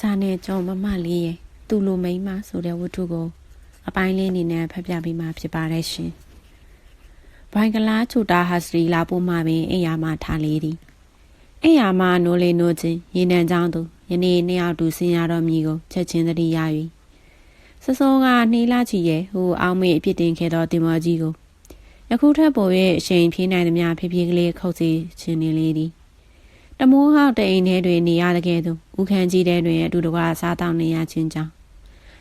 ဂျာနဲ့ကျော်မမလေးရဲ့သူ့လိုမိန်းမဆိုတဲ့ဝတ္ထုကို အပိုင်းလေးအနေနဲ့ဖတ်ပြပေးမှာဖြစ်ပါတယ်ရှင်။ဘိုင်ကလားချူတာဟာစရီလာပို့မှပင်အိယာမှာထားလေသည်။အိယာမှာနိုးလေနိုးချင်းရေနံချောင်းသူယနေ့နှစ်ယောက်တူဆင်းရတော်မူကိုချက်ချင်းတတိယ၍စစောကနှီးလာချီရဲ့ဟိုအောင်မေအပြစ်တင်ခဲ့သောတင်မောကြီးကိုယခုထပ်ပေါ်ရဲ့အချိန်ဖြေးနိုင်သမျှဖြည်းဖြည်းကလေးခုတ်စီခြင်းနေလေသည်။ တမိုးဟောက်တအိမ်ထဲတွင်နေရတဲ့ကဲ့သို့ဦးခန်းကြီးတဲ့တွင်အတူတကွစားတောင်းနေရခြင်းကြောင့်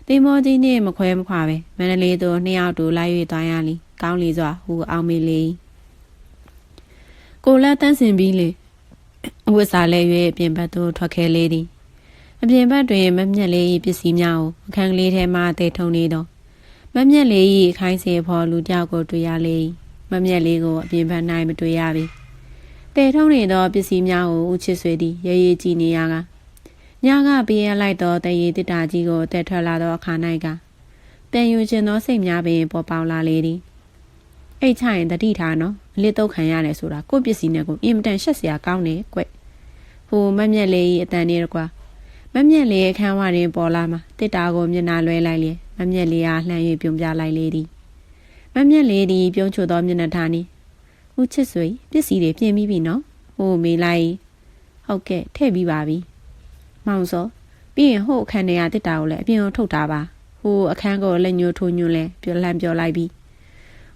တင်မောကြီးနှင့်မခွဲမခွာပဲမန္တလေးသို့နှစ်ယောက်တူလိုက်၍သွားရလီကောင်းလီစွာဟူအောင်မေလေ၏ကိုလက်တန်းစင်ပြီးလေအဝတ်စားလဲ၍ပြင်ဘက်သို့ထွက်ခဲလေသည်အပြင်ဘက်တွင်မမျက်လေး၏ပစ္စည်းများကိုအခန်းကလေးထဲမှတည်ထုံနေသောမမျက်လေး၏ခိုင်းစေဖော်လူတယောက်ကိုတွေ့ရလေ၏မမျက်လေးကိုအပြင်ဘက်၌မတွေ့ရပေ တည်ထုံနေသောပစ္စည်းများကိုဦးချစ်ဆွေသည်ရေရေကြည့်နေရကညကပေးရလိုက်သောတရေတစ်တာကြီးကိုတက်ထွက်လာသောအခါ၌ကတန်ယူခြင်းသောစိတ်များပင်ပေါ်ပေါက်လာလေသည်အိတ်ချရင်တတိထားနော်အလစ်တော့ခံရတယ်ဆိုတာကိုယ့်ပစ္စည်းနဲ့ကိုအင်မတန်ရှက်စရာကောင်းတယ်ကွဟိုမမျက်လေး၏အတန်လေးကွာမမျက်လေးအခန်းဝတွင်ပေါ်လာမှာတစ်တာကိုမျက်နှာလွှဲလိုက်လေမမျက်လေးအားလှမ်း၍ပြုံပြလိုက်လေသည်မမျက်လေးသည်ပြုံးချိုသောမျက်နှာထားနှင့် ဦးချစ်ဆွေပစ္စည်းတွေပြင်ပြီးပြီနော်ဟိုမေးလိုက်ဟုတ်ကဲ့ထည့်ပြီးပါပြီမောင်စောပြီးရင်ဟိုအခန်းထဲကတစ်တာကိုလည်းအပြင်ကိုထုတ်တာပါဟိုအခန်းကိုလက်ညှိုးထိုးညွှန်းလဲပြောလှမ်းပြောလိုက်ပြီး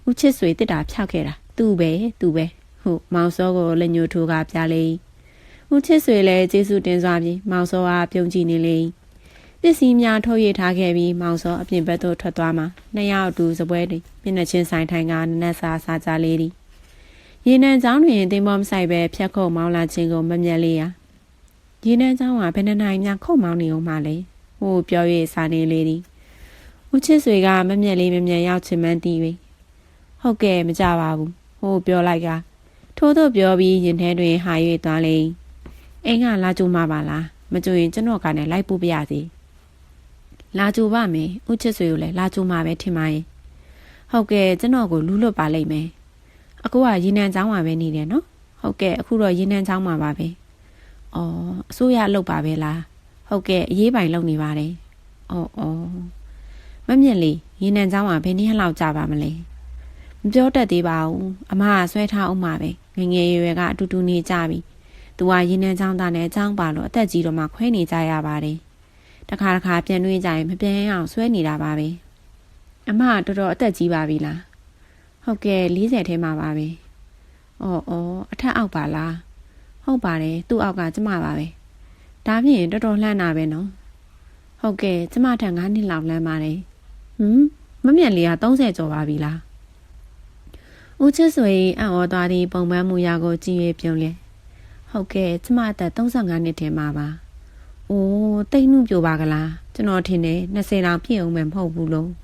ဦးချစ်ဆွေတစ်တာဖြောက်ခဲ့တာသူ့ပဲသူ့ပဲဟုတ်မောင်စောကိုလက်ညှိုးထိုးကပြလေဦးချစ်ဆွေလည်းကျေးဇူးတင်စွာပြီးမောင်စောအားပြုံးကြည့်နေလေပစ္စည်းများထုတ်ရထားခဲ့ပြီးမောင်စောအပြင်ဘက်သို့ထွက်သွားမှာနှစ်ယောက်အတူစပွဲတွင်မျက်နှာချင်းဆိုင်ထိုင်ကနနက်စာစားကြလေသည် ရေနံချောင်းတွင်တင်မောမဆိုင်ပဲဖြတ်ခုတ်မောင်းလာခြင်းကိုမမျက်လေးရာရေနံချောင်းကဘယ်နှနိုင်များခုတ်မောင်းနေအောင်မလဲဟိုပြော၍စားနေလေသည်ဦးချစ်ဆွေကမမျက်လေးမမျက်ရောက်ချင်မှန်းတည်၍ဟုတ်ကဲ့မကြပါဘူးဟိုပြောလိုက်ကထိုးသို့ပြောပြီးရင်ထဲတွင်ဟာ၍သွားလေအိမ်ကလာကြုံမှာပါလားမကြုံရင်ကျွန်တော်ကလည်းလိုက်ပို့ပြရစီလာကြိုပါမယ်ဦးချစ်ဆွေကိုလည်းလာကြိုမှာပဲထင်ပါရဲ့ဟုတ်ကဲ့ကျွန်တော်ကိုလူးလွတ်ပါလိမ့်မယ် အခုကရေနံချောင်းမှာပဲနေတယ်နော်ဟုတ်ကဲ့အခုတော့ရေနံချောင်းမှာပါပဲအော်အစိုးရလုပ်ပါပဲလားဟုတ်ကဲ့အရေးပိုင်လုပ်နေပါတယ်အော်အော်မမြင့်လေးရေနံချောင်းမှာဘယ်နည်းလောက်ကြာပါမလဲမပြောတတ်သေးပါဘူးအမကဆွဲထားအောင်ပါပဲငငယ်ရွယ်ကအတူတူနေကြပြီသူကရေနံချောင်းသားနဲ့ချောင်းပါလို့အသက်ကြီးတော့မှခွဲနေကြရပါတယ်တခါတခါပြန်နှွေးကြရင်မပြန်အောင်ဆွဲနေတာပါပဲအမကတော်တော်အသက်ကြီးပါပြီလား ဟုတ်ကဲ့40ထဲမှာပါပဲအော်အော်အထက်အောက်ပါလားဟုတ်ပါတယ်သူ့အောက်ကကျမပါပဲဒါဖြင့်တော်တော်လှမ်းတာပဲနော်ဟုတ်ကဲ့ကျမထက်9နှစ်လောက်လှမ်းပါတယ်ဟမ်မမြက်လေးက30ကျော်ပါပြီလားဦးချစ်ဆွေအံ့ဩသွားသည့်ပုံပန်းမူရာကိုကြည့်၍ပြုံးလဲဟုတ်ကဲ့ကျမအသက်35နှစ်ထဲမှာပါ။အိုးတိတ်နှုပြိုပါကလား။ကျွန်တော်ထင်တယ်20တောင်ပြည့်အောင်မယ်မဟုတ်ဘူးလို့။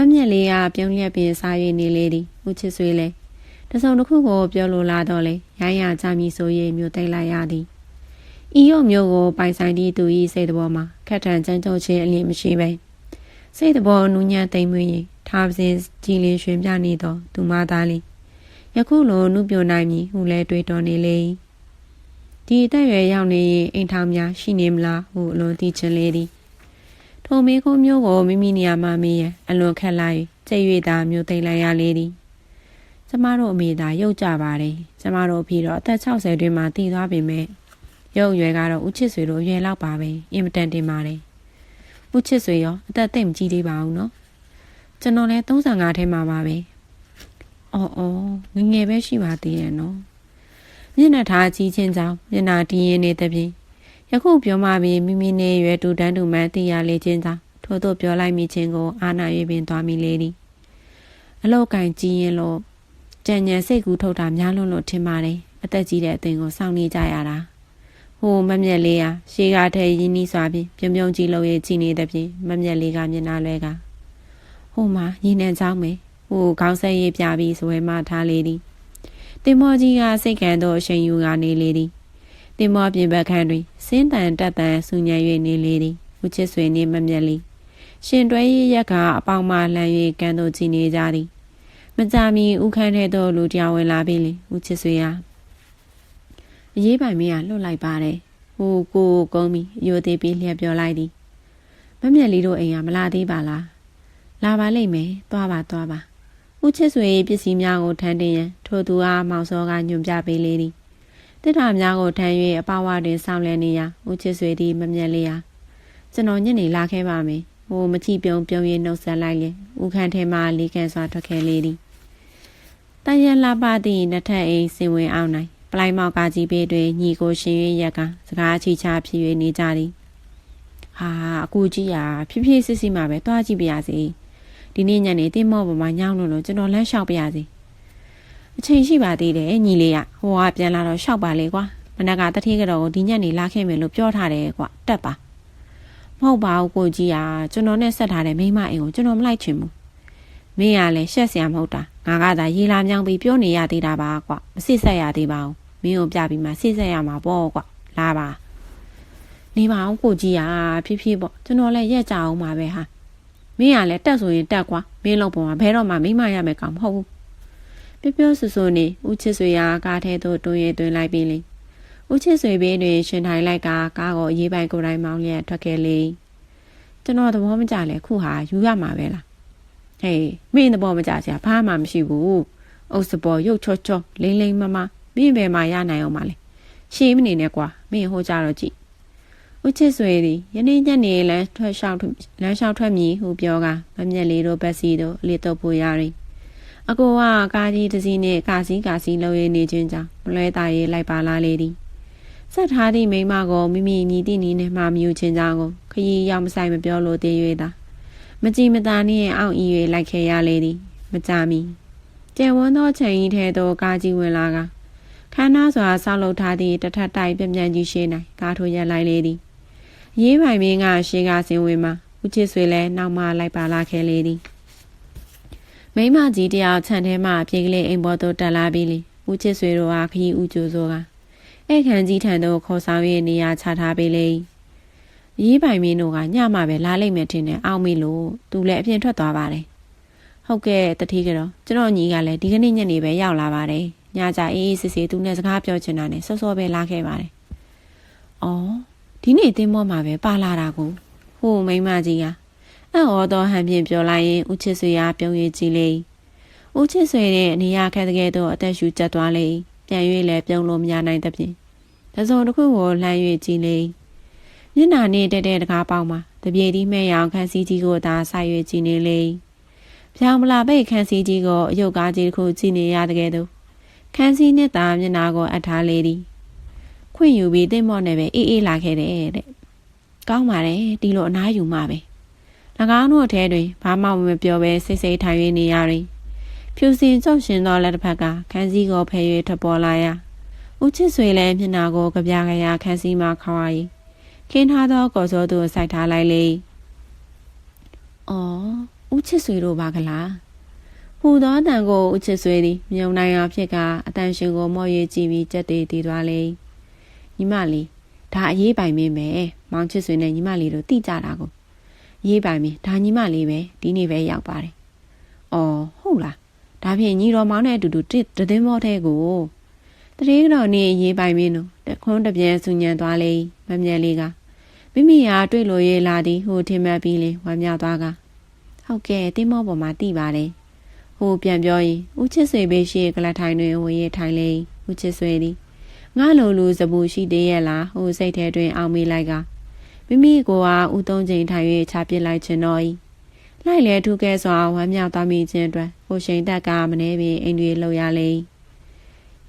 မမြက်လေးကပြုံးလျက်ပင်စား၍နေလေသည်။ဦးချစ်ဆွေလဲတစုံတစ်ခုကိုပြောလိုလာတော့လေရိုင်းရကြမည်ဆို၍မြို့သိမ့်လိုက်ရသည်။ဤရုံမျိုးကိုပိုင်ဆိုင်သည့်သူ၏စိတ်တော်မှာခက်ထန်ကြမ်းကြုတ်ခြင်းအလင်းမရှိပဲ။စိတ်တော်နူးညံ့သိမ်မွေးရင်ထားပစဉ်ကြည်လင်ရွှင်ပြနေသောသူမသားလေးယခုလိုနုပြိုနိုင်မည်ဟုလဲတွေးတော်နေလေ၏ဒီအသက်အရွယ်ရောက်နေရင်အိမ်ထောင်များရှိနေမလားဟုအလွန်သိချင်လေသည် ထိုမေခုမျိုးကိုမိမိနေရာမှာမေးရန်အလွန်ခက်လာ၍ကြိတ်၍သာမျိုးသိမ့်လိုက်ရလေသည်ကျမတို့အမေသာရုပ်ကြပါတယ်ကျမတို့အဖေတော့အသက်60တွင်မှတည်သွားပြီမဲ့ရုပ်ရွယ်ကတော့ဦးချစ်ဆွေတို့ရွယ်လောက်ပါပဲအင်မတန်တင်ပါတယ်ဦးချစ်ဆွေရောအသက်သိမ့်မကြီးသေးပါဘူးနော်ကျွန်တော်လည်း35ထဲမှာပါပဲအော်အော်ငငယ်ပဲရှိပါသေးရဲ့နော်မျက်နှာထားကြီးချင်းကြောင့်မျက်နှာတင်းရင်နေတဲ့ပြင် ယခုပြောမှပြီးမိမိနဲ့ရွယ်တူတန်းတူမှန်းသိရလေချင်းကြောင့်ထို့သို့ပြောလိုက်မိခြင်းကိုအာနာ၍ပင်သွားမိလေသည်အလောက်ကင်ကြီးရင်လို့ကြံညံစိတ်ကူးထုတ်တာများလွန်းလို့ထင်ပါတယ်အသက်ကြီးတဲ့အသွင်ကိုစောင့်နေကြရတာဟိုမမျက်လေးဟာရှေးကားထဲရင်းနှီးစွာဖြင့်ပြုံပြုံကြီးလို့ရဲ့ကြည်နေတဲ့ဖြင့်မမျက်လေးကမျက်နှာလွဲကဟိုမှာရင်းနှံချောင်းမယ်ဟိုခေါင်းဆက်ရေးပြပြီးဆိုဝဲမှထားလေသည်တင်မောကြီးကစိတ်ကံသောအရှင်ယူကနေလေသည် တင်မောပြင်ဘက်ခန်းတွင်စင်းတန်တက်တန်ဆူညံ၍နေလေသည်ဦးချစ်ဆွေနှင့်မမျက်လေးရှင်တွဲရရက်က အပေါင်မှလှန်၍ကံတို့ကြည်နေကြသည်မကြမီဥခန်းထဲသို့လူတယောက်ဝင်လာပြီလေဦးချစ်ဆွေဟာအရေးပိုင်မင်းကလွတ်လိုက်ပါတယ်ဟဟိုကိုကုန်းပြီးအယိုသေးပြီးလျက်ပြောလိုက်သည်မမြက်လေးတို့အိမ်ကမလာသေးပါလားလာပါလိမ့်မယ်သွားပါသွားပါဦးချစ်ဆွေပစ္စည်းများကိုထမ်းတင်ရန်ထိုသူအားမောင်စောကညွန်ပြပေးလေသည် တစ်တာများကိုထမ်း၍အပဝတွင်စောင့်လည်နေရာဦးချစ်ဆွေသည်မမြက်လေးဟာကျွန်တော်ညနေလာခဲ့ပါမယ်ဟိုမကြည့်ပြုံးပြုံး၍နှုတ်ဆက်လိုက်လေဦးခန့်ထဲမှလေးကန်စွာထွက်ခဲ့လေသည်တန်ရလာပါသည့်နှစ်ထပ်အိမ်စင်ဝင်အောင်နိုင်ပလိုက်မောက်ကကြီးပေးတွင်ညီကိုရှင်၍ရက်ကစကားချီချဖြစ်၍နေကြသည်ဟာအကူကြီးဟာဖြည်းဖြည်းစစ်စစ်မှပဲတွားကြည့်ပါရစေဒီနေ့ညနေတင်းမော့ပေါ်မှာညောင်းလို့လို့ကျွန်တော်လမ်းလျှောက်ပါရစေ အချိန်ရှိပါသေးတယ်ညီလေးကဟိုကပြန်လာတော့လျှောက်ပါလေကွာမနက်ကတတိကတော့ဒီညနေလာခဲ့မယ်လို့ပြောထားတယ်ကွာတက်ပါမဟုတ်ပါဘူးကိုကြီးဟာကျွန်တော်နဲ့ဆက်ထားတဲ့မိမအိမ်ကိုကျွန်တော်မလိုက်ချင်ဘူးမင်းကလည်းရှက်စရာမဟုတ်တာငါကသာရေလာမြောင်းပြီးပြောနေရသေးတာပါကွာမစစ်ဆက်ရသေးပါဘူးမင်းကိုပြပြီးမှစစ်ဆက်ရမှာပေါ့ကွာလာပါနေပါအောင်ကိုကြီးဟာဖြည်းဖြည်းပေါ့ကျွန်တော်လည်းရက်ကြအောင်ပါပဲဟာမင်းကလည်းတက်ဆိုရင်တက်ကွာမင်းလုံးပေါ်မှာဘဲတော့မှမိမရမယ်ကောင်မဟုတ်ဘူး ပြောပြောဆူဆူနေဦးချစ်ဆွေရာကားထဲသို့တွင်ရတွင်လိုက်ပြီးလေဦးချစ်ဆွေဘေးတွင်ရှင်ထိုင်လိုက်ကကားကိုအရေးပိုင်ကိုယ်တိုင်မောင်းလျက်ထွက်ခဲ့လေကျွန်တော်သဘောမကျလဲခုဟာယူရမှာပဲလားဟေးမင်းသဘောမကျစရာဘာမှမရှိဘူးအုပ်စပေါ်ရုပ်ချောချောလိမ့်လိမ့်မမမင်းဘယ်မှာရနိုင်အောင်မလဲရှေးမနေနဲ့ကွာမင်းဟိုကြတော့ကြည့်ဦးချစ်ဆွေသည်ယနေ့ညနေလမ်းထွက်လျှောက်လမ်းလျှောက်ထွက်မည်ဟုပြောကမမျက်လေးတို့ဘက်စီတို့အလစ်တော့ပို့ရရင် အကိုကကားကြီးတစ်စီးနဲ့ကာစီကာစီလှုပ်ရနေခြင်းကြောင့်မလွဲတာရေးလိုက်ပါလာလေသည်ဆက်ထားသည့်မိမကိုမိမိညီတိနီနဲ့မှမယူခြင်းကြောင့်ကိုခရီးရောက်မဆိုင်မပြောလို့သေး၍သာမကြည်မသာနှင့်အောင်ဤ၍လိုက်ခဲ့ရလေသည်မကြမီကျယ်ဝန်းသောချိန်ဤထဲသို့ကားကြီးဝင်လာကခန္ဓာစွာဆောက်လုပ်ထားသည့်တထတိုက်ပြပြန့်ကြီးရှိ၌ကားထိုးရလိုက်လေသည်ရေးပိုင်မင်းကရှေးကစင်ဝင်မှာဦးချစ်ဆွေလည်းနောက်မှလိုက်ပါလာခဲ့လေသည် မိမကြီးတယောက်ခြံထဲမှပြေကလေးအိမ်ပေါ်သို့တက်လာပြီးလေဦးချစ်ဆွေတို့ဟာခရီးဦးကျိုးစိုးကအဲ့ခန်းကြီးထံသို့ခေါ်ဆောင်၍နေရာချထားပေးလေရေးပိုင်မင်းတို့ကညမှပဲလာလိမ့်မယ်ထင်တယ်အောက်မေလို့သူလည်းအပြင်ထွက်သွားပါတယ်ဟုတ်ကဲ့တတိကတော့ကျွန်တော်ညီကလည်းဒီကနေ့ညနေပဲရောက်လာပါတယ်ညကြအေးအေးစစ်စစ်သူနဲ့စကားပြောချင်တာနဲ့စောစောပဲလာခဲ့ပါတယ်အော်ဒီနေ့တင်းမောမှာပဲပါလာတာကိုဟိုမိမကြီးက အံ့ဩသောဟန်ဖြင့်ပြောလိုက်ရင်ဦးချစ်ဆွေကပြုံးရည်ကြည့်လေဦးချစ်ဆွေရဲ့အနေရခက်တဲ့တော့အသက်ရှူကျက်သွားလေပြန်၍လည်းပြုံးလို့မရနိုင်သဖြင့်တစုံတစ်ခုကိုလှမ်း၍ကြည့်လေမျက်နာနဲ့တက်တဲ့တကားပေါင်းမှာတပြေဒီမဲ့ရောင်ခန်းစည်းကြီးကိုသာဆိုင်၍ကြည့်နေလေဖြောင်မလာပိတ်ခန်းစည်းကြီးကိုအယုတ်ကားကြီးတစ်ခုကြည့်နေရတဲ့ကဲ့သို့ခန်းစည်းနဲ့သာမျက်နာကိုအပ်ထားလေသည်ခွင့်ယူပြီးတိတ်မော့နဲ့ပဲအေးအေးလာခဲ့တယ်တဲ့ကောင်းပါတယ်ဒီလိုအနားယူမှပဲ၎ င်းတို့အထဲတွင်ဘာမှမပြောဘဲစိတ်စိတ်ထိုင်၍နေရတွင်ဖြူစင်ကြောက်ရှင်သောလက်တစ်ဖက်ကခန်းစည်းကိုဖယ်၍ထွက်ပေါ်လာရာဦးချစ်ဆွေလည်းမျက်နာကိုကြပြကြရခန်းစည်းမှခေါင်းရီခင်းထားသောကော်စောသူစိုက်ထားလိုက်လေ။အော်ဦးချစ်ဆွေတို့ပါကလား။ဟူသောတန်ကိုဦးချစ်ဆွေသည်မြုံနိုင်အောင်ဖြစ်ကအတန်ရှင်ကိုမော့ရကြည့်ပြီးကြက်တေးတည်သွားလေ။ညီမလေးဒါအရေးပိုင်မင်းပဲမောင်ချစ်ဆွေနဲ့ညီမလေးတို့တိကြတာကို ရေးပိုင်မင်းဒါညီမလေးပဲဒီနေ့ပဲရောက်ပါတယ်။အော်ဟုတ်လား။ဒါဖြင့်ညီတော်မောင်နဲ့အတူတူတစ်တည်င်းမောတဲ့ကိုတရေတော်နေရေးပိုင်မင်းတို့တခွန်းတပြန်ဆူညံသွားလေမမြက်လေးကမိမိဟာတွေ့လို့ရေးလာသည်ဟိုထင်မှတ်ပြီးလင်ဝမ်းမြောက်သွားကဟုတ်ကဲ့တင်းမောပေါ်မှာတိပါတယ်ဟိုပြန်ပြောရင်ဦးချစ်ဆွေဘေးရှိကလထိုင်တွင်ဝင်ရထိုင်လေဦးချစ်ဆွေသည်ငါလိုလူစပူရှိသေးရဲ့လားဟိုစိတ်ထဲတွင်အောင်မေးလိုက်က မိမိကိုကဦးသုံးချိန်ထိုင်၍ချပစ်လိုက်ခြင်းတော့၏လိုက်လေထုကဲစွာဝမ်းမြောက်သွားမိခြင်းအတွက်ဟိုရှိန်တက်ကမနေပင်အိမ်တွေလှုပ်ရလေ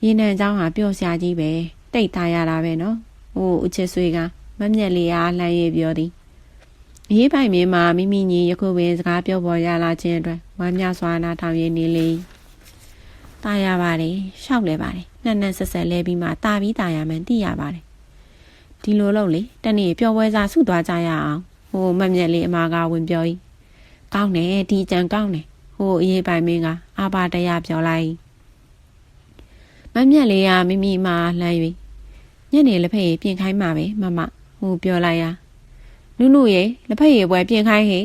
ရင်နံเจ้าဟာပျော့စရာကြီးပဲတိတ်သားရတာပဲနော်ဟိုဦးချစ်ဆွေကမမျက်လေးအားလှမ်း၍ပြောသည်အရေးပိုင်မင်းမှာမိမိညီယခုပင်စကားပြောပေါ်ရလာခြင်းအတွက်ဝမ်းမြောက်စွာနာထောင်ရနေလေတာရပါတယ်ရှောက်လဲပါတယ်နှက်နှက်ဆက်ဆက်လဲပြီးမှတာပြီးတာရမှန်သိရပါတယ် ဒီလိုလို့လေတနေ့ပျော်ပွဲစားဆုသွားကြရအောင်ဟိုမမျက်လေးအမာကဝင်ပြော၏ကောင်းတယ်ဒီကြံကောင်းတယ်ဟိုအရေးပိုင်မင်းကအာပါတရားပြောလိုက်မမျက်လေးကမိမိမှလှမ်း၍ညနေလက်ဖက်ရပြင်ခိုင်းမှာပဲမမဟိုပြောလိုက်ရနုနုရေလက်ဖက်ရည်ပွဲပြင်ခိုင်းဟေ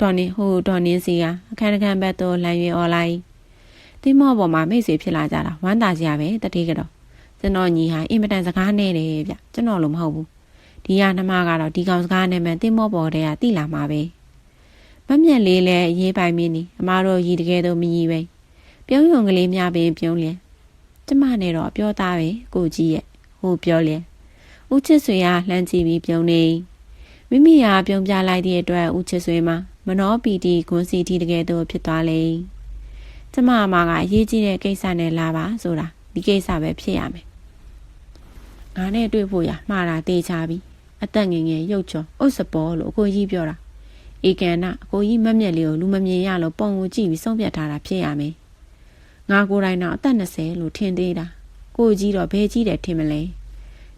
ဒေါ်နေဟိုဒေါ်နင်းစီကအခန်းအခန်းဘက်သို့လမ်း၍អော်လိုက်တင်းမော့ပေါ်မှာမိတ်ဆွေဖြစ်လာကြတာဝမ်းသာစရာပဲတတိကတော့ ကျွန်တော်ညီဟာအင်မတန်စကားနဲ့တယ်ဗျကျွန်တော်လိုမဟုတ်ဘူးဒီရနှမကတော့ဒီကောင်စကားနဲ့မှတင်းမောပေါ်တဲ့ကတိလာမှာပဲမမျက်လေးလည်းရေးပိုင်မင်းနီအမားတို့ရည်တကယ်တော့မကြီးပဲပြုံးယုံကလေးများပင်ပြုံးလျက်ကျမနဲ့တော့ပြောသားပဲကိုကြီးရဲ့ဟိုပြောလျက်ဦးချစ်ဆွေကလှမ်းကြည့်ပြီးပြုံးနေမိမိဟာပြုံးပြလိုက်တဲ့အတွက်ဦးချစ်ဆွေမှာမနောပီတီဂွန်စီတီတကယ်တော့ဖြစ်သွားလေကျမအမကအရေးကြီးတဲ့ကိစ္စနဲ့လာပါဆိုတာဒီကိစ္စပဲဖြစ်ရမယ် ငါနဲ့တွေ့ဖို့ရမှားတာတေချာပြီအသက်ငယ်ငယ်ရုပ်ချော်အုတ်စပေါ်လို့အကိုကြီးပြောတာဧကန်နာအကိုကြီးမက်မြက်လေးကိုလူမမြင်ရလို့ပုံကိုကြည့်ပြီးဆုံးဖြတ်ထားတာဖြစ်ရမယ်ငါကိုယ်တိုင်တော့အသက်20လို့ထင်သေးတာကိုကြီးတော့ဘယ်ကြီးတယ်ထင်မလဲ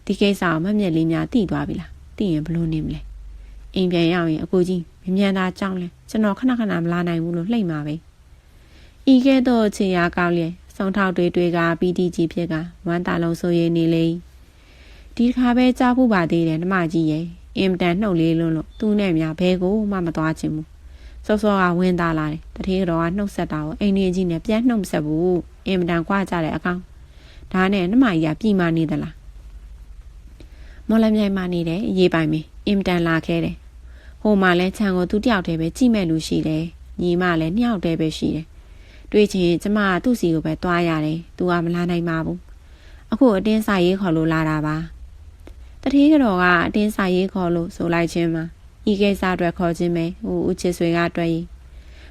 ဒီကိစ္စကိုမက်မြက်လေးများသိသွားပြီလားသိရင်ဘလို့နေမလဲအိမ်ပြန်ရောက်ရင်အကိုကြီးမမြန်သာကြောင်းလဲကျွန်တော်ခဏခဏမလာနိုင်ဘူးလို့လှိမ့်ပါပဲဤကဲ့သို့ခြေရာကောက်လျက်စုံထောက်တွေတွေကပီတီကြီးဖြစ်ကဝမ်းတာလုံးဆိုရနေလေ ဒီတစ်ခါပဲကြားဖို့ပါသေးတယ်နှမကြီးရဲ့အင်တန်နှုတ်လေးလုံးလို့သူ့နဲ့များဘဲကိုမှမသွားချင်ဘူးစောစောကဝင်းသားလာတယ်တထေးတော်ကနှုတ်ဆက်တာကိုအိမ်ကြီးကြီးနဲ့ပြန်နှုတ်ဆက်ဘူးအင်တန်ကွာကြတဲ့အကောင်ဒါနဲ့နှမကြီးကပြီမာနေသလားမော်လမြိုင်မှာနေတယ်ရေးပိုင်မင်းအင်တန်လာခဲ့တယ်ဟိုမှာလဲခြံကိုသူ့တယောက်တည်းပဲကြည့်မဲ့လူရှိတယ်ညီမလည်းနှစ်ယောက်တည်းပဲရှိတယ်တွေ့ချင်ကျမကသူ့စီကိုပဲတွားရတယ်သူကမလာနိုင်ပါဘူးအခုအတင်းစာရေးခေါ်လို့လာတာပါ တတိကတော်ကအတင်းစာရေးခေါ်လို့ဆိုလိုက်ခြင်းမှာဤကိစ္စအတွက်ခေါ်ခြင်းပဲဟိုဦးချစ်ဆွေကတွေ့ရင်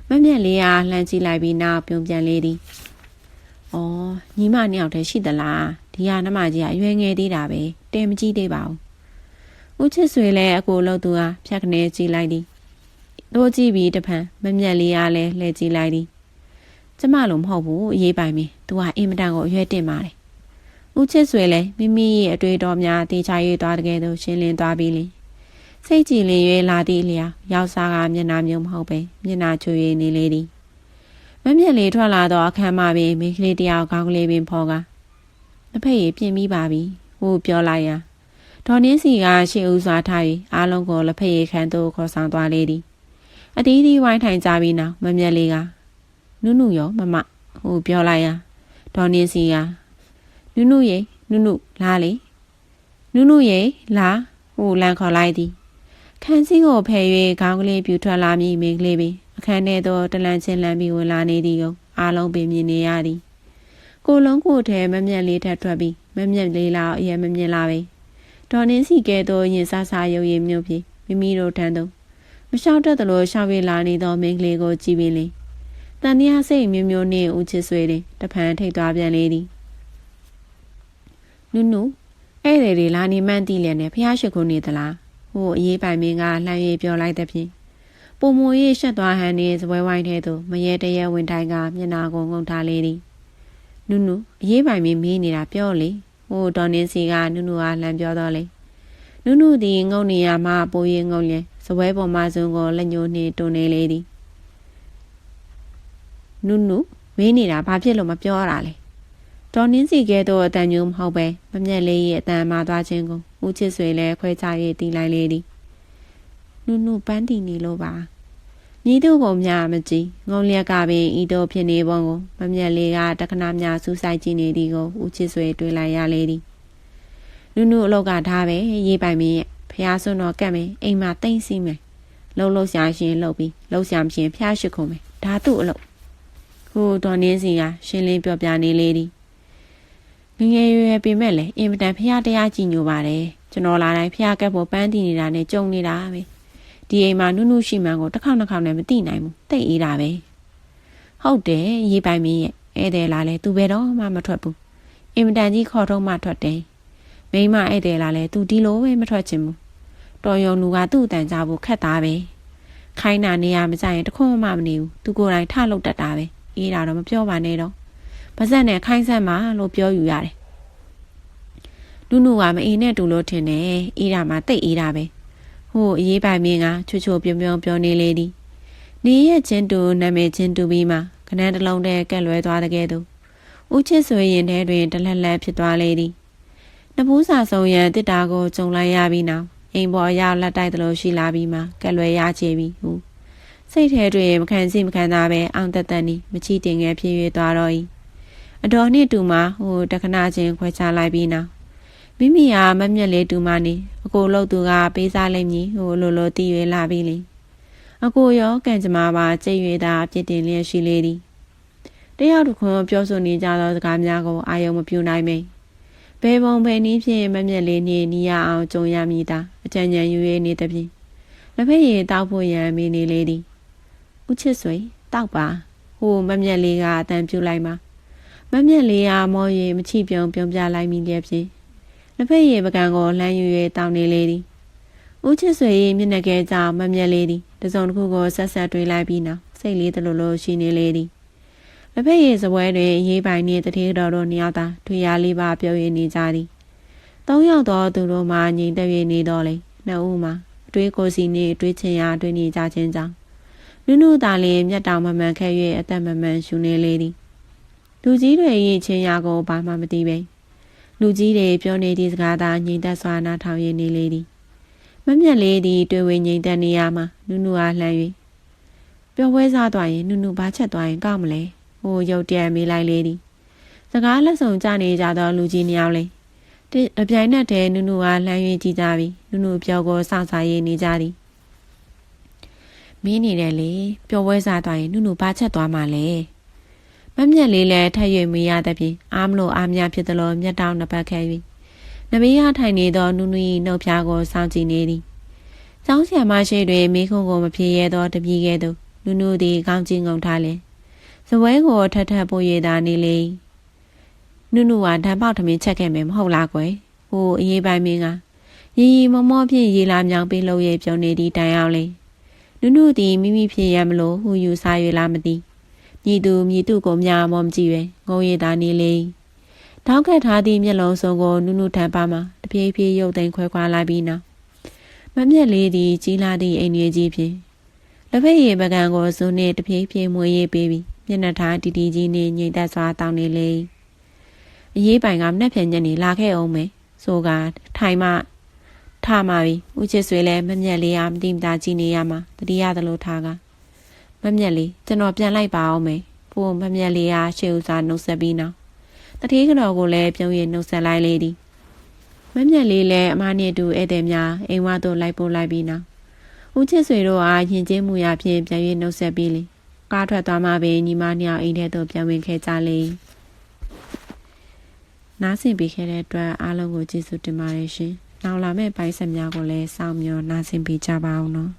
မမျက်လေးကလှမ်းကြည့်လိုက်ပြီးနောက်ပြုံပြန်လေးသည်။အော်ညီမနှစ်ယောက်တည်းရှိသလားဒီဟာနှမကြီးကအရွယ်ငယ်သေးတာပဲတဲမကြည့်သေးပါဘူး။ဦးချစ်ဆွေလည်းအကိုလို့သူဟာဖြတ်ကနေကြည့်လိုက်သည်။တို့ကြည့်ပြီးတဖန်မမျက်လေးကလည်းလှည့်ကြည့်လိုက်သည်။ကျမလို့မဟုတ်ဘူးအရေးပိုင်မင်းသူကအင်မတန်ကိုအရွယ်တင်ပါတယ်။ ဦးချစ်ဆွေလည်းမိမိရဲ့အတွေ့အတော်များတေချာရွေးသွားတဲ့ကဲသို့ရှင်းလင်းသွားပြီးလင်စိတ်ကြည်လင်၍လာသည့်လျာရောက်စားကမျက်နှာမျိုးမဟုတ်ပဲမျက်နှာချွေ၍နေလေသည်မမျက်လေးထွက်လာတော့အခမ်းမပင်မိန်းကလေးတယောက်ခေါင်းကလေးပင်ဖော်ကတစ်ဖက်ရပြင်ပြီးပါပြီဟိုပြောလိုက်ရာဒေါ်နင်းစီကရှေ့ဦးစွာထား၍အားလုံးကိုလက်ဖက်ရည်ခန်းသို့ခေါ်ဆောင်သွားလေသည်အတီးတီးဝိုင်းထိုင်ကြပြီးနောက်မမျက်လေးကနုနုရောမမဟိုပြောလိုက်ရာဒေါ်နင်းစီက နုနုရေနုနုလာလေနုနုရေလာဟိုလန်ခေါ်လိုက်သည်ခန်းစည်းကိုဖယ်၍ခေါင်းကလေးပြူထွက်လာမည်မိန်းကလေးပင်အခန်းထဲသို့တလန့်ချင်းလမ်းပြီးဝင်လာနေသည်ကိုအားလုံးပင်မြင်နေရသည်ကိုလုံးကိုထဲမမျက်လေးထက်ထွက်ပြီးမမျက်လေးလောက်အရင်မမြင်လာပဲဒေါ်နင်းစီကဲသို့ရင်ဆဆရုပ်ရည်မြို့ပြီးမိမိတို့ထမ်းသို့မလျှောက်တတ်သလိုရှောက်ရလာနေသောမိန်းကလေးကိုကြည့်ပြီးလေတန်တရားစိတ်မျိုးမျိုးနှင့်ဦးချစ်ဆွေတွင်တဖန်ထိတ်သွားပြန်လေသည် နုနုဧည့်သည်တွေလာနေမှန်းသိလျက်နဲ့ဖះရှိခိုးနေသလားဟိုအရေးပိုင်မင်းကလှမ်း၍ပြောလိုက်တဲ့ဖြင့်ပုံမွေ၍ရှက်သွားဟန်နေစပွဲဝိုင်းထဲသို့မရဲတရဲဝင်ထိုင်ကမျက်နာကိုငုံထားလေသည်နုနုအရေးပိုင်မင်းမေးနေတာပြောလေဟိုဒေါ်နင်းစီကနုနုကလှမ်းပြောတော့လေနုနုသည်ငုံနေရမှပိုရင်ငုံလျက်စပွဲပေါ်မှစုံကိုလက်ညှိုးနှင့်တွန်းနေလေသည်နုနုမေးနေတာဘာဖြစ်လို့မပြောရတာလဲ ဒေါ်နင်းစီကဲတော့အတန်ညုံမဟုတ်ပဲမမျက်လေးရဲ့အတန်မှသွားခြင်းကိုဦးချစ်ဆွေလည်းခွဲခြား၍တီးလိုက်လေသည်နုနုပန်းတီနေလို့ပါမြည်သူပုံများမကြည့်ငုံလျက်ကပင်ဤတို့ဖြစ်နေပုံကိုမမျက်လေးကတခဏများစူးစိုက်ကြည့်နေသည်ကိုဦးချစ်ဆွေတွေ့လိုက်ရလေသည်နုနုအလောက်ကထားပဲရေးပိုင်မင်းရဲ့ဖះဆွန်းတော်ကတ်မယ်အိမ်မှာတိမ့်စီမယ်လှုပ်လှုပ်ရှားရှင်လှုပ်ပြီးလှုပ်ရှားမရှင်ဖះရှိခုံမယ်ဒါသူ့အလုပ်ဟိုတော်နင်းစီကရှင်းလင်းပြောပြနေလေသည် ငငယ်ရွယ်ရွယ်ပေမဲ့လည်းအင်မတန်ဖះတရားကြည်ညိုပါတယ်ကျွန်တော်လာတိုင်းဖះကက်ဖို့ပန်းတည်နေတာနဲ့ကြုံနေတာပဲဒီအိမ်မှာနုနုရှိမှန်ကိုတစ်ခေါက်နှစ်ခေါက်နဲ့မသိနိုင်ဘူးတိတ်အေးတာပဲဟုတ်တယ်ရေးပိုင်မင်းရဲ့ဧည့်သည်လာလဲသူဘယ်တော့မှမထွက်ဘူးအင်မတန်ကြီးခေါ်တော့မှထွက်တယ်မိမဧည့်သည်လာလဲသူဒီလိုပဲမထွက်ချင်ဘူးတော်ယုံလူကသူ့အတန်ကြဖို့ခက်သားပဲခိုင်းတာနေရမကြရင်တခွန်းမှမနေဘူးသူကိုယ်တိုင်ထလုပ်တတ်တာပဲအေးတာတော့မပြောပါနဲ့တော့ ပါဇက်နဲ့ခိုင်းဆက်မှာလို့ပြောယူရတယ်နုနုကမအေးနဲ့တူလို့ထင်တယ်အေးတာမှတိတ်အေးတာပဲဟိုအရေးပိုင်မင်းကချွတ်ချွတ်ပြုံပြုံပြောနေလေသည်နေရဲ့ချင်းတူနာမည်ချင်းတူပြီးမှခဏတစ်လုံးတည်းကက်လွဲသွားတဲ့ကဲ့သို့ဦးချစ်ဆွေရင်ထဲတွင်တလက်လက်ဖြစ်သွားလေသည်နဘူးစာဆုံရန်တစ်တာကိုကြုံလိုက်ရပြီးနောက်အိမ်ပေါ်ရောက်လက်တိုက်သလိုရှိလာပြီးမှကက်လွဲရချေပြီးဟူစိတ်ထဲတွင်မခံစီမခံသားပဲအောင်တက်တက်နီမချီတင်ငယ်ဖြစ်၍သွားတော့၏ အတော်နှင့်တူမှဟိုတခဏချင်းခွဲခြားလိုက်ပြီးနောက်မိမိဟာမမျက်လေးတူမနေအကိုလို့သူကပေးစားလိုက်မည်ဟိုလိုလိုတည်ရွယ်လာပြီလေအကိုရောကံကြမ္မာပါကြိတ်ရွေတာအပြစ်တင်လျက်ရှိလေသည်တယောက်တစ်ခွန်းပြောဆိုနေကြသောစကားများကိုအာယုံမပြူနိုင်မေဘယ်ပုံဘယ်နည်းဖြင့်မမျက်လေးနှင့်နီးရအောင်ကြုံရမည်သာအကြံဉာဏ်ယူရနေသည်ဖြင့်လက်ဖက်ရည်တောက်ဖို့ရန်မိနေလေသည်ဦးချစ်ဆွေတောက်ပါဟိုမမျက်လေးကအတန်ပြူလိုက်မှာ မမျက်လေးကမော်ရည်မချိပြုံပြုံပြလိုက်မိလျက်ဖြင့်လက်ဖက်ရည်ပကံကိုလှမ်းယူ၍တောင်းနေလေသည်ဦးချစ်ဆွေ၏မျက်နှာကဲကြောင့်မမျက်လေသည်တစုံတစ်ခုကိုဆက်ဆက်တွေးလိုက်ပြီးနောက်စိတ်လေးတလူလိုရှိနေလေသည်လက်ဖက်ရည်စပွဲတွင်ရေးပိုင်နှင့်တထေးတော်တို့နှစ်ယောက်သာတွေ့ရလေးပါပြုံးရနေကြသည်သုံးယောက်သောသူတို့မှငြိမ်သက်၍နေတော်လေနှစ်ဦးမှအတွေးကိုယ်စီနှင့်တွေးချင်ရာတွေးနေကြခြင်းကြောင့်နုနုသာလျင်မျက်တောင်မမှန်ခဲ့၍အသက်မမှန်ရှူနေလေသည် လူကြီးတွေ၏ချင်းရာကိုဘာမှမသိပေလူကြီးတွေပြောနေသည့်စကားသာငြိမ်သက်စွာနားထောင်ရနေလေသည်မမျက်လေးသည်တွေ့ဝေငြိမ်သက်နေရမှာနုနုအားလှမ်း၍ပျော်ပွဲစားသွားရင်နုနုဘာချက်သွားရင်ကောက်မလဲဟိုရုတ်တရက်မေးလိုက်လေသည်စကားလက်ဆောင်ကြနေကြသောလူကြီးနှစ်ယောက်လေးတပြိုင်နက်တည်းနုနုအားလှမ်း၍ကြည့်ကြပြီးနုနုပြောကိုစောင့်စားရနေကြသည်မင်းနေတယ်လေပျော်ပွဲစားသွားရင်နုနုဘာချက်သွားမှလဲ မမျက်လေးလည်းထပ်၍မေးရသဖြင့်အားမလို့အားများဖြစ်သလိုမျက်တောင်နှစ်ပတ်ခဲ၍နဘေးရထိုင်နေသောနုနု၏နှုတ်ဖျားကိုစောင့်ကြည့်နေသည်။ကျောင်းဆရာမရှိတွင်မိခုံကိုမဖြေရသောတပည့်ကဲ့သို့နုနုသည်ကောင်းချင်းငုံထားလင်ဇပွဲကိုထပ်ထပ်ပို့ရတာနေလေ။နုနုကဓာတ်ပေါက်ထမင်းချက်ခဲ့မယ်မဟုတ်လားကွယ်။ဟိုအေးပိုင်မင်းကရီရီမောမောဖြင့်ရေလာမြောင်ပေးလို့ရပြုံနေသည့်တိုင်အောင်လေ။နုနုသည်မိမိဖြစ်ရမလို့ဟူယူစား၍လာမသည်။ မြည်သူမြည်သူကိုမြာမောမကြည့်ပဲငုံရည်သာနေလေတောင်းခတ်ထားသည့်မျက်လုံးစုံကိုနုနုထန်ပါမှာတပြေးပြေးရုပ်သိမ်းခွဲခွာလိုက်ပြီးနောက်မမျက်လေးသည်ကြီးလာသည့်အိမ်ကြီးကြီးဖြင့်လက်ဖက်ရည်ပကံကိုဇုံနှင့်တပြေးပြေးမွေးရေးပေးပြီးမျက်နှာထားတီတီကြီးနှင့်ညိတ်သက်စွာတောင်းနေလေအရေးပိုင်ကမနှက်ဖြန်ညက်နေလာခဲ့အောင်မယ်ဆိုကထိုင်မှထมาပြီဦးချစ်ဆွေလည်းမမျက်လေးအားမတိမတာကြည့်နေရမှာတတိယသလိုထားက မမျက်လေးကျွန်တော်ပြန်လိုက်ပါအောင်မယ်ပို့မမျက်လေးအားရှေ့ဥစားနှုတ်ဆက်ပြီးနောက်တတိကတော်ကိုလည်းပြုံးရနှုတ်ဆက်လိုက်လေသည်မမျက်လေးလည်းအမနှင့်အတူဧည့်သည်များအိမ်ဝသို့လိုက်ပို့လိုက်ပြီးနောက်ဦးချစ်ဆွေတို့အားယဉ်ကျေးမှုရာဖြင့်ပြန်၍နှုတ်ဆက်ပြီးလေကားထွက်သွားမှပင်ညီမနှစ်ယောက်အိမ်ထဲသို့ပြန်ဝင်ခဲ့ကြလေနားဆင်ပေးခဲ့တဲ့အတွက်အားလုံးကိုကျေးဇူးတင်ပါတယ်ရှင်နောက်လာမယ့်ပိုင်းဆက်များကိုလည်းစောင့်မျှော်နားဆင်ပေးကြပါအောင်နော်